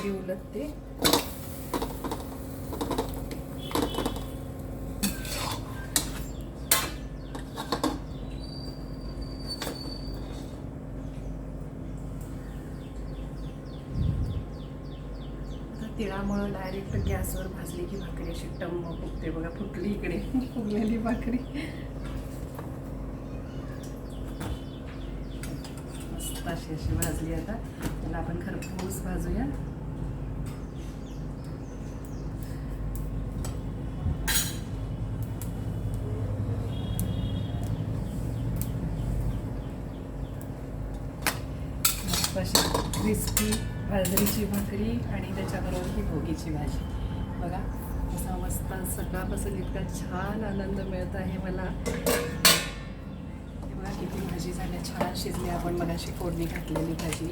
भाकरी उलटते. तिळामुळं डायरेक्ट गॅसवर भाजली की भाकरी अशी टम्म फुगते. बघा फुटली इकडे. फुगलेली भाकरी. मस्त अशी अशी भाजली आता. त्याला आपण खरपूस भाजूया. मस्त अशी क्रिस्पी बाजरीची भाकरी आणि त्याच्याबरोबर ही भोगीची भाजी. बघा असा मस्त सकाळपासून इतका छान आनंद मिळत आहे मला. हे बघा किती भाजी झाल्या. छान शिजली आपण मगाशी फोडणी घातलेली भाजी.